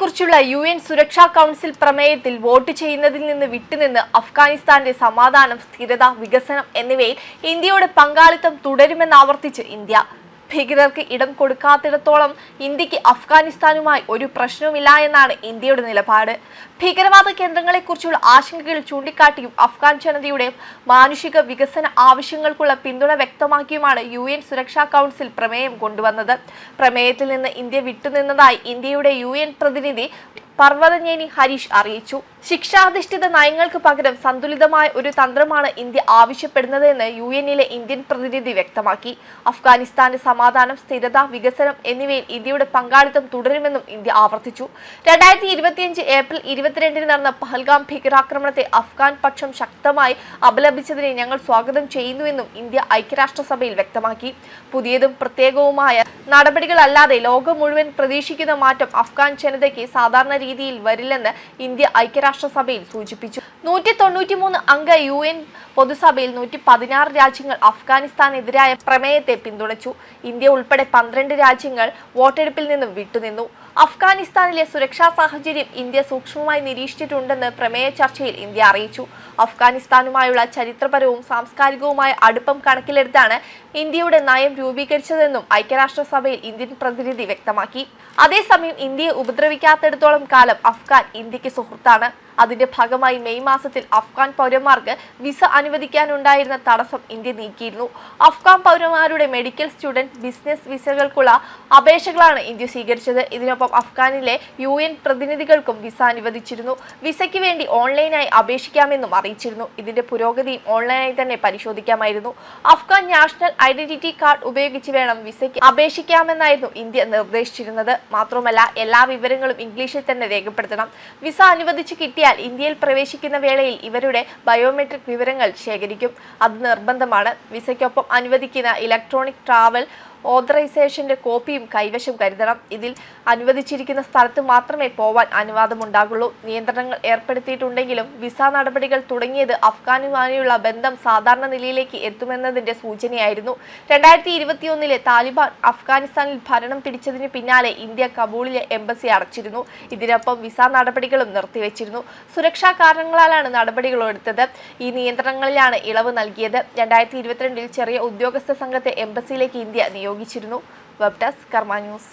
കുറിച്ചുള്ള U N സുരക്ഷാ council പ്രമേയത്തിൽ വോട്ട് ചെയ്യുന്നതിൽ നിന്ന് വിട്ടുനിന്ന് അഫ്ഗാനിസ്ഥാന്റെ സമാധാനം സ്ഥിരത വികസനം എന്നിവയിൽ ഇന്ത്യയുടെ പങ്കാളിത്തം തുടരുമെന്ന് ആവർത്തിച്ച് ഇന്ത്യ. ഭീകരർക്ക് ഇടം കൊടുക്കാത്തിടത്തോളം ഇന്ത്യയ്ക്ക് അഫ്ഗാനിസ്ഥാനുമായി ഒരു പ്രശ്നവുമില്ല എന്നാണ് ഇന്ത്യയുടെ നിലപാട്. ഭീകരവാദ കേന്ദ്രങ്ങളെക്കുറിച്ചുള്ള ആശങ്കകൾ ചൂണ്ടിക്കാട്ടിയും അഫ്ഗാൻ ജനതയുടെ മാനുഷിക വികസന ആവശ്യങ്ങൾക്കുള്ള പിന്തുണ വ്യക്തമാക്കിയുമാണ് യു എൻ സുരക്ഷാ കൗൺസിൽ പ്രമേയം കൊണ്ടുവന്നത്. പ്രമേയത്തിൽ നിന്ന് ഇന്ത്യ വിട്ടുനിന്നതായി ഇന്ത്യയുടെ യു പ്രതിനിധി പർവതഞ്ഞേനി ഹരീഷ് അറിയിച്ചു. ശിക്ഷാധിഷ്ഠിത നയങ്ങൾക്ക് പകരം സന്തുലിതമായ ഒരു തന്ത്രമാണ് ഇന്ത്യ ആവശ്യപ്പെടുന്നതെന്ന് യു എന്നിലെ ഇന്ത്യൻ പ്രതിനിധി വ്യക്തമാക്കി. അഫ്ഗാനിസ്ഥാന്റെ സമാധാനം സ്ഥിരത വികസനം എന്നിവയിൽ ഇന്ത്യയുടെ പങ്കാളിത്തം തുടരുമെന്നും ഇന്ത്യ ആവർത്തിച്ചു. രണ്ടായിരത്തി ഇരുപത്തിയഞ്ച് ഏപ്രിൽ ഇരുപത്തിരണ്ടിന് നടന്ന പഹൽഗാം ഭീകരാക്രമണത്തെ അഫ്ഗാൻ പക്ഷം ശക്തമായി അപലപിച്ചതിനെ ഞങ്ങൾ സ്വാഗതം ചെയ്യുന്നുവെന്നും ഇന്ത്യ ഐക്യരാഷ്ട്രസഭയിൽ വ്യക്തമാക്കി. പുതിയതും പ്രത്യേകവുമായ നടപടികളല്ലാതെ ലോകം മുഴുവൻ പ്രതീക്ഷിക്കുന്ന മാറ്റം അഫ്ഗാൻ ജനതയ്ക്ക് സാധാരണ രീതിയിൽ വരില്ലെന്ന് ഇന്ത്യ ഐക്യരാഷ്ട്രസഭയിൽ സൂചിപ്പിച്ചു. നൂറ്റി തൊണ്ണൂറ്റിമൂന്ന് അംഗ യു എൻ പൊതുസഭയിൽ നൂറ്റി പതിനാറ് രാജ്യങ്ങൾ അഫ്ഗാനിസ്ഥാനെതിരായ പ്രമേയത്തെ പിന്തുണച്ചു. ഇന്ത്യ ഉൾപ്പെടെ പന്ത്രണ്ട് രാജ്യങ്ങൾ വോട്ടെടുപ്പിൽ നിന്നും വിട്ടുനിന്നു. അഫ്ഗാനിസ്ഥാനിലെ സുരക്ഷാ സാഹചര്യം ഇന്ത്യ സൂക്ഷ്മമായി നിരീക്ഷിച്ചിട്ടുണ്ടെന്ന് പ്രമേയ ചർച്ചയിൽ ഇന്ത്യ അറിയിച്ചു. അഫ്ഗാനിസ്ഥാനുമായുള്ള ചരിത്രപരവും സാംസ്കാരികവുമായ അടുപ്പം കണക്കിലെടുത്താണ് ഇന്ത്യയുടെ നയം രൂപീകരിച്ചതെന്നും ഐക്യരാഷ്ട്രസഭയിൽ ഇന്ത്യൻ പ്രതിനിധി വ്യക്തമാക്കി. അതേസമയം ഇന്ത്യയെ ഉപദ്രവിക്കാത്തിടത്തോളം കാലം അഫ്ഗാൻ ഇന്ത്യയ്ക്ക് സുഹൃത്താണ്. അതിന്റെ ഭാഗമായി മെയ് മാസത്തിൽ അഫ്ഗാൻ പൗരന്മാർക്ക് വിസ അനുവദിക്കാനുണ്ടായിരുന്ന തടസ്സം ഇന്ത്യ നീക്കിയിരുന്നു. അഫ്ഗാൻ പൗരന്മാരുടെ മെഡിക്കൽ സ്റ്റുഡന്റ് ബിസിനസ് വിസകൾക്കുള്ള അപേക്ഷകളാണ് ഇന്ത്യ സ്വീകരിച്ചത്. ഇതിനൊപ്പം അഫ്ഗാനിലെ യു എൻ പ്രതിനിധികൾക്കും വിസ അനുവദിച്ചിരുന്നു. വിസയ്ക്ക് വേണ്ടി ഓൺലൈനായി അപേക്ഷിക്കാമെന്നും അറിയിച്ചിരുന്നു. ഇതിന്റെ പുരോഗതിയും ഓൺലൈനായി തന്നെ പരിശോധിക്കാമായിരുന്നു. അഫ്ഗാൻ നാഷണൽ ഐഡന്റിറ്റി കാർഡ് ഉപയോഗിച്ച് വേണം വിസയ്ക്ക് അപേക്ഷിക്കാമെന്നായിരുന്നു ഇന്ത്യ നിർദ്ദേശിച്ചിരുന്നത്. മാത്രമല്ല എല്ലാ വിവരങ്ങളും ഇംഗ്ലീഷിൽ തന്നെ രേഖപ്പെടുത്തണം. വിസ അനുവദിച്ച് കിട്ടിയാൽ ഇന്ത്യയിൽ പ്രവേശിക്കുന്ന വേളയിൽ ഇവരുടെ ബയോമെട്രിക് വിവരങ്ങൾ ശേഖരിക്കും. അത് നിർബന്ധമാണ്. വിസയ്ക്കൊപ്പം അനുവദിക്കുന്ന ഇലക്ട്രോണിക് ട്രാവൽ ഓതറൈസേഷന്റെ കോപ്പിയും കൈവശം കരുതണം. ഇതിൽ അനുവദിച്ചിരിക്കുന്ന സ്ഥലത്ത് മാത്രമേ പോവാൻ അനുവാദമുണ്ടാകുള്ളൂ. നിയന്ത്രണങ്ങൾ ഏർപ്പെടുത്തിയിട്ടുണ്ടെങ്കിലും വിസ നടപടികൾ തുടങ്ങിയത് അഫ്ഗാനുമായുള്ള ബന്ധം സാധാരണ നിലയിലേക്ക് എത്തുമെന്നതിന്റെ സൂചനയായിരുന്നു. രണ്ടായിരത്തി ഇരുപത്തിയൊന്നിലെ താലിബാൻ അഫ്ഗാനിസ്ഥാനിൽ ഭരണം പിടിച്ചതിന് പിന്നാലെ ഇന്ത്യ കബൂളിലെ എംബസി അടച്ചിരുന്നു. ഇതിനൊപ്പം വിസ നടപടികളും നിർത്തിവെച്ചിരുന്നു. സുരക്ഷാ കാരണങ്ങളാലാണ് നടപടികൾ എടുത്തത്. ഈ നിയന്ത്രണങ്ങളിലാണ് ഇളവ് നൽകിയത്. രണ്ടായിരത്തി ഇരുപത്തിരണ്ടിൽ ചെറിയ ഉദ്യോഗസ്ഥ സംഘത്തെ എംബസിയിലേക്ക് ഇന്ത്യ നിയോഗിച്ചിരുന്നു വെബ് ഡെസ്ക് കർമ്മ ന്യൂസ്.